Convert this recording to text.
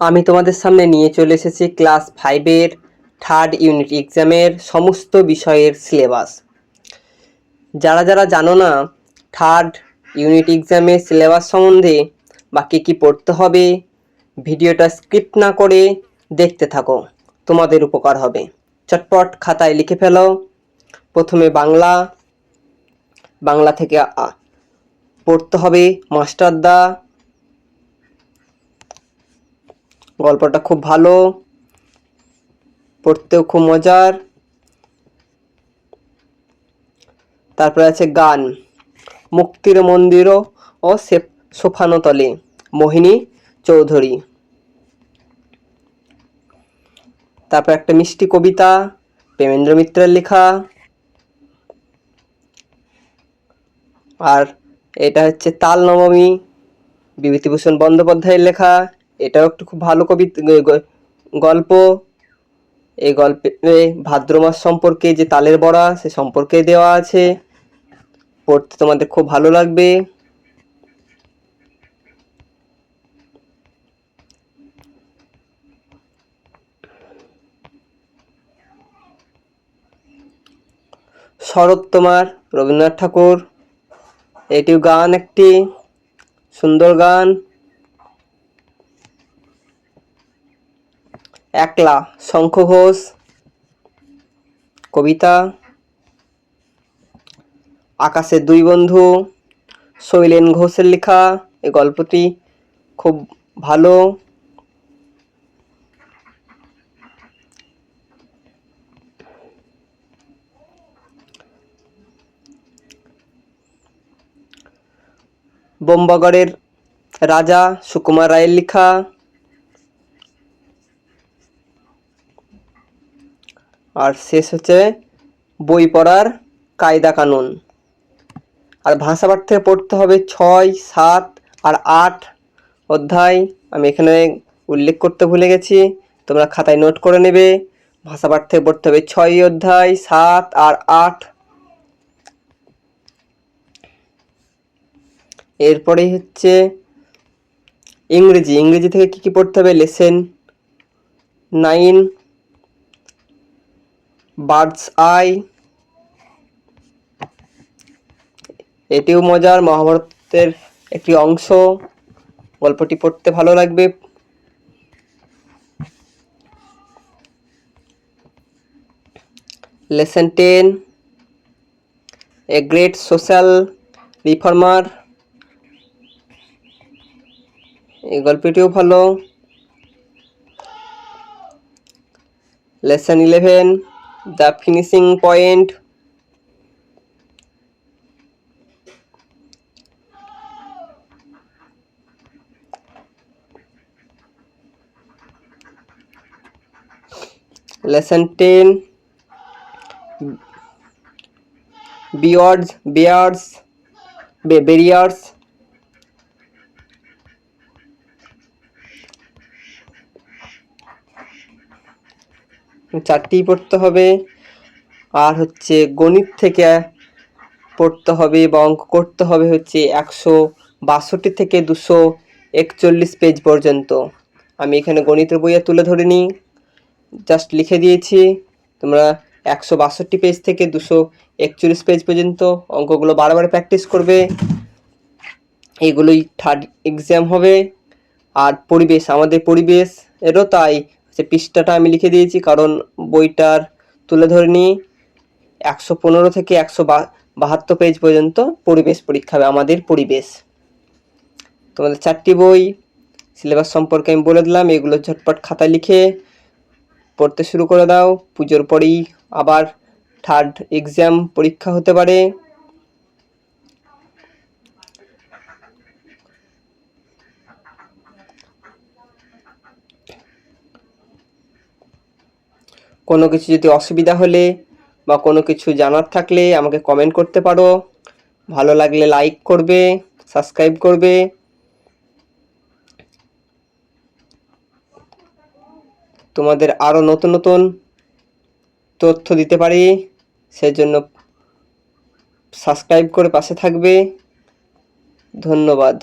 আমি তোমাদের সামনে নিয়ে চলে এসেছি ক্লাস ফাইভের থার্ড ইউনিট এক্সামের সমস্ত বিষয়ের সিলেবাস। যারা যারা জানো না, থার্ড ইউনিট এক্সামের সিলেবাস সম্বন্ধে বা কী কী পড়তে হবে, ভিডিওটা স্ক্রিপ্ট না করে দেখতে থাকো, তোমাদের উপকার হবে। চটপট খাতায় লিখে ফেলো, প্রথমে বাংলা বাংলা থেকে পড়তে হবে মাস্টারদা গল্পটা খুব ভালো, পড়তেও খুব মজার। তারপরে আছে গান, মুক্তির মন্দির ও সে- সোফানো মোহিনী চৌধুরী। তারপর একটা মিষ্টি কবিতা, প্রেমেন্দ্র মিত্রের লেখা। আর এটা হচ্ছে তাল নবমী, বিভূতিভূষণ বন্দ্যোপাধ্যায়ের লেখা। এটাও একটু খুব ভালো কবিতা গল্প। এই গল্পে ভাদ্র মাস সম্পর্কে যে তালের বড়া, সে সম্পর্কে দেওয়া আছে। পড়তে তোমাদের খুব ভালো লাগবে। শরৎ তোমার, রবীন্দ্রনাথ ঠাকুর। এটিও গান একটি, সুন্দর গান। একলা শঙ্খ ঘোষ কবিতা, আকাশের দুই বন্ধু, শৈলেন ঘোষের লেখা এই গল্পটি খুব ভালো। বোম্বাগড়ের রাজা সুকুমার রায়ের লেখা আর শেষ হচ্ছে বই পড়ার কায়দা কানুন। আর ভাষা পাঠ থেকে পড়তে হবে ছয়, সাত আর আট অধ্যায়। আমি এখানে উল্লেখ করতে ভুলে গেছি, তোমরা খাতায় নোট করে নেবে। ভাষা পাঠ থেকে পড়তে হবে ছয় অধ্যায়, সাত আর আট। এরপরেই হচ্ছে ইংরেজি। ইংরেজি থেকে কি কি পড়তে হবে? Lesson nine birds I. এটিও মজার, মহাভারতের একটি অংশ। গল্পটি পড়তে ভালো লাগবে। Lesson ten, a great social reformer. এই গল্পটিও ভালো। Lesson eleven the finishing point. Lesson 10 beards beards barriers. চারটেই পড়তে হবে। আর হচ্ছে গণিত থেকে পড়তে হবে বা অঙ্ক করতে হবে হচ্ছে একশো বাষট্টি থেকে দুশো একচল্লিশ পেজ পর্যন্ত। আমি এখানে গণিতের বইয়ে তুলে ধরে নিই। জাস্ট লিখে দিয়েছি, তোমরা একশো বাষট্টি পেজ থেকে দুশো একচল্লিশ পেজ পর্যন্ত অঙ্কগুলো বারবার প্র্যাকটিস করবে। এগুলোই থার্ড এক্সাম হবে। আর পরিবেশ, আমাদের পরিবেশ, এরও তাই সে পৃষ্ঠাটা আমি লিখে দিয়েছি, কারণ বইটার তুলে ধরে নিই একশো পনেরো থেকে একশো বাহাত্তর পেজ পর্যন্ত পরিবেশ পরীক্ষা হবে, আমাদের পরিবেশ। তোমাদের চারটি বই, সিলেবাস সম্পর্কে আমি বলে দিলাম, এগুলো ঝটপট খাতায় লিখে পড়তে শুরু করে দাও। পুজোর পরেই আবার থার্ড এক্সাম পরীক্ষা হতে পারে। কোনো কিছু যদি অসুবিধা হলে বা কোনো কিছু জানার থাকলে আমাকে কমেন্ট করতে পারো। ভালো লাগলে লাইক করবে সাবস্ক্রাইব করবে। তোমাদের আরও নতুন নতুন তথ্য দিতে পারি, সেজন্য সাবস্ক্রাইব করে পাশে থাকবে। ধন্যবাদ।